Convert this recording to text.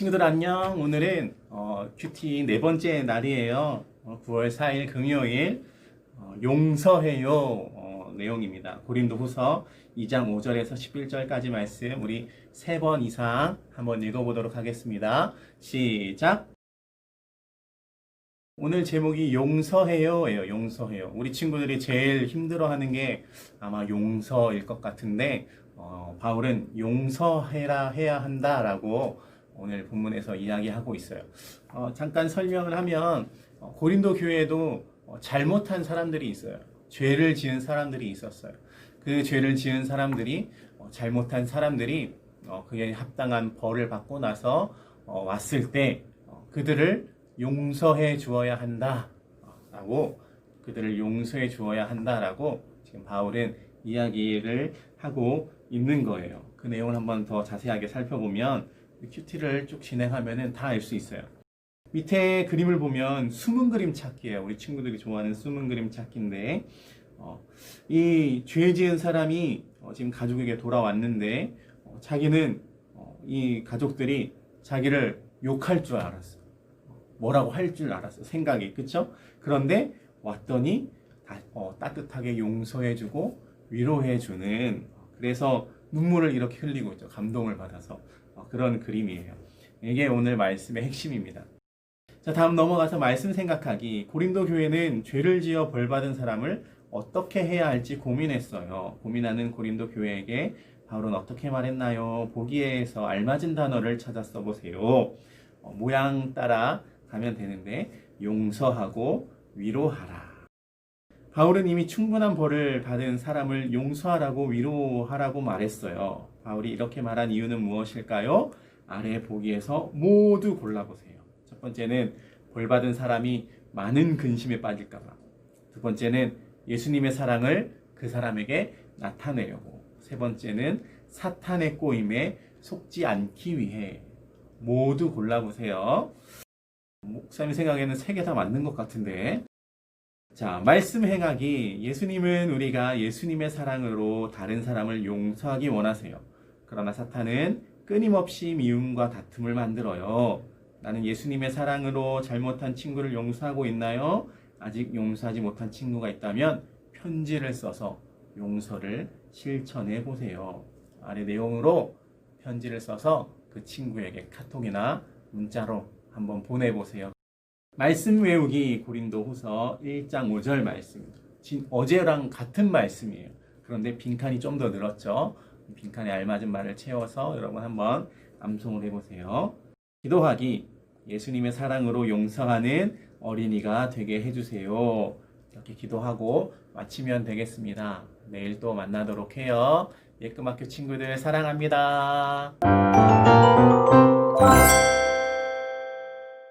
친구들 안녕. 오늘은 어, 큐티 네 번째 날이에요. 어, 9월 4일 금요일 어, 용서해요 어, 내용입니다. 고린도후서 2장 5절에서 11절까지 말씀 우리 세 번 이상 한번 읽어보도록 하겠습니다. 시작. 오늘 제목이 용서해요예요. 용서해요. 우리 친구들이 제일 힘들어하는 게 아마 용서일 것 같은데 어, 바울은 용서해라 해야 한다라고 오늘 본문에서 이야기하고 있어요. 어, 잠깐 설명을 하면 어, 고린도 교회에도 어, 잘못한 사람들이 있어요. 죄를 지은 사람들이 있었어요. 그 죄를 지은 사람들이 어, 잘못한 사람들이 어, 그에 합당한 벌을 받고 나서 어, 왔을 때 어, 그들을 용서해 주어야 한다라고 그들을 용서해 주어야 한다라고 지금 바울은 이야기를 하고 있는 거예요. 그 내용을 한번 더 자세하게 살펴보면 큐티를 쭉 진행하면은 다 알 수 있어요. 밑에 그림을 보면 숨은 그림 찾기예요. 우리 친구들이 좋아하는 숨은 그림 찾기인데 어, 이 죄 지은 사람이 어, 지금 가족에게 돌아왔는데 어, 자기는 어, 이 가족들이 자기를 욕할 줄 알았어. 뭐라고 할 줄 알았어. 생각이 그쵸? 그런데 왔더니 다, 어, 따뜻하게 용서해주고 위로해주는 그래서 눈물을 이렇게 흘리고 있죠. 감동을 받아서 어, 그런 그림이에요. 이게 오늘 말씀의 핵심입니다. 자, 다음 넘어가서 말씀 생각하기. 고린도 교회는 죄를 지어 벌 받은 사람을 어떻게 해야 할지 고민했어요. 고민하는 고린도 교회에게 바울은 어떻게 말했나요? 보기에서 알맞은 단어를 찾아 써보세요. 어, 모양 따라 가면 되는데 용서하고 위로하라. 바울은 이미 충분한 벌을 받은 사람을 용서하라고 위로하라고 말했어요. 바울이 이렇게 말한 이유는 무엇일까요? 아래 보기에서 모두 골라보세요. 첫 번째는 벌 받은 사람이 많은 근심에 빠질까봐. 두 번째는 예수님의 사랑을 그 사람에게 나타내려고. 세 번째는 사탄의 꼬임에 속지 않기 위해. 모두 골라보세요. 목사님 생각에는 세 개 다 맞는 것 같은데. 자, 말씀 행하기. 예수님은 우리가 예수님의 사랑으로 다른 사람을 용서하기 원하세요. 그러나 사탄은 끊임없이 미움과 다툼을 만들어요. 나는 예수님의 사랑으로 잘못한 친구를 용서하고 있나요? 아직 용서하지 못한 친구가 있다면 편지를 써서 용서를 실천해 보세요. 아래 내용으로 편지를 써서 그 친구에게 카톡이나 문자로 한번 보내보세요. 말씀 외우기 고린도 후서 1장 5절 말씀. 진, 어제랑 같은 말씀이에요. 그런데 빈칸이 좀 더 늘었죠. 빈칸에 알맞은 말을 채워서 여러분 한번 암송을 해보세요. 기도하기. 예수님의 사랑으로 용서하는 어린이가 되게 해주세요. 이렇게 기도하고 마치면 되겠습니다. 내일 또 만나도록 해요. 예금학교 친구들 사랑합니다.